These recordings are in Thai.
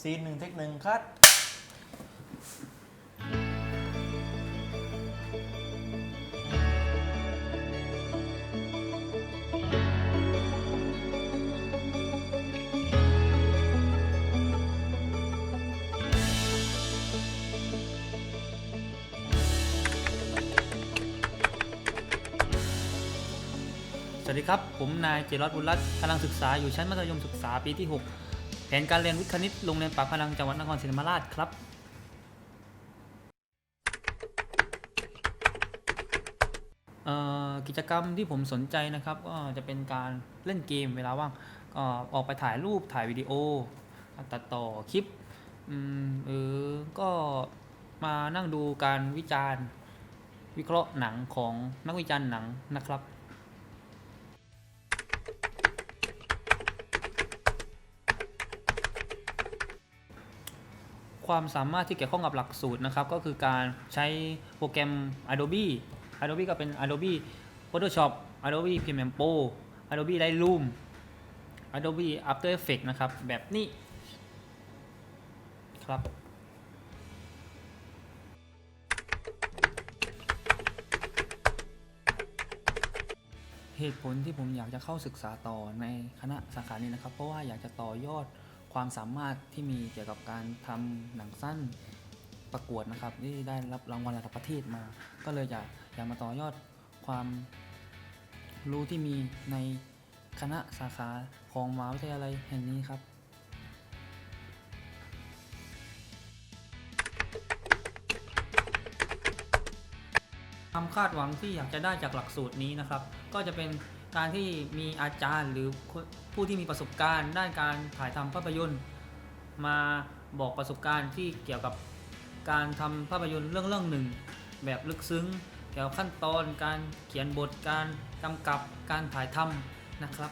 ซีนหนึ่งเทคหนึ่งคัดสวัสดีครับ ผมนายเจรอดบุญรัตน์กำลังศึกษาอยู่ชั้นมัธยมศึกษาปีที่ 6 แผนการเรียนวิทย์คณิตโรงเรียนปากพนังจังหวัดนครศรีธรรมราชครับเอ่อกิจกรรมที่ผมสนใจนะครับก็จะเป็นการเล่นเกมเวลาว่างก็ออกไปถ่ายรูปถ่ายวิดีโอ ตัดต่อคลิปหรือก็มานั่งดูการวิจารณ์ วิเคราะห์หนังของนักวิจารณ์หนังนะครับ ความสามารถที่เกี่ยวข้องกับหลักสูตรนะครับก็คือการใช้โปรแกรม Adobe Adobe ก็เป็น Adobe Photoshop Adobe Premiere Pro Adobe Lightroom Adobe After Effects นะครับ แบบนี้ครับ เหตุผลที่ผมอยากจะเข้าศึกษาต่อในคณะสาขานี้นะครับ เพราะว่าอยากจะต่อยอด ความสามารถที่มีเกี่ยวกับการทำหนังสั้นประกวดนะครับ ที่ได้รับรางวัลระดับประเทศมา ก็เลยอยากอยากมาต่อยอดความรู้ที่มีในคณะสาขาของมหาวิทยาลัยแห่งนี้ครับความคาดหวังที่อยากจะได้จากหลักสูตรนี้นะครับ ก็จะเป็น การที่มีอาจารย์หรือผู้ที่มีประสบการณ์ด้านการถ่ายทำภาพยนตร์ มาบอกประสบการณ์ที่เกี่ยวกับการทำภาพยนตร์เรื่องเรื่องหนึ่ง แบบลึกซึ้งเกี่ยวกับขั้นตอนการเขียนบทการกำกับการถ่ายทำนะครับ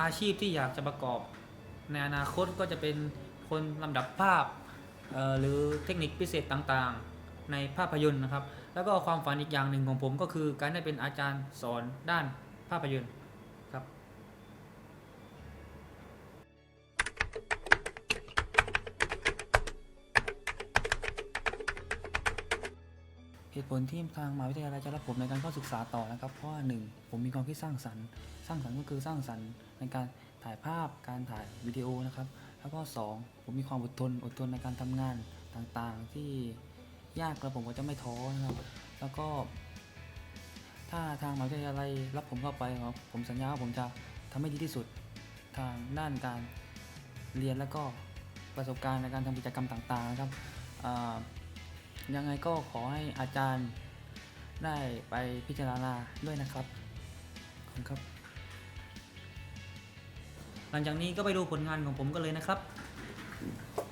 อาชีพที่อยากจะประกอบ ในอนาคตก็จะเป็นคนลำดับภาพ หรือเทคนิคพิเศษต่างๆ ในภาพยนตร์นะครับ แล้วก็ความฝันอีกอย่างหนึ่งของผมก็คือการได้เป็นอาจารย์สอนด้านภาพยนตร์ครับเหตุผลที่ทางมหาวิทยาลัยจะรับผมในการเข้าศึกษาต่อนะครับ เพราะว่าหนึ่งผมมีความคิดสร้างสรรค์ สร้างสรรค์ก็คือสร้างสรรค์ในการถ่ายภาพการถ่ายวิดีโอนะครับ แล้วก็สองผมมีความอดทนอดทนในการทำงานต่างๆ ที่ยากแล้วผมก็จะไม่ท้อนะครับ แล้วก็ ถ้าทางมหาวิทยาลัยรับผมเข้าไปครับ ผมสัญญาว่าผมจะทำให้ดีที่สุดทางด้านการเรียนแล้วก็ประสบการณ์ในการทำกิจกรรมต่างๆนะครับยังไงก็ขอให้อาจารย์ได้ไปพิจารณาด้วยนะครับขอบคุณครับ หลังจากนี้ก็ไปดูผลงานของผมกันเลยนะครับ「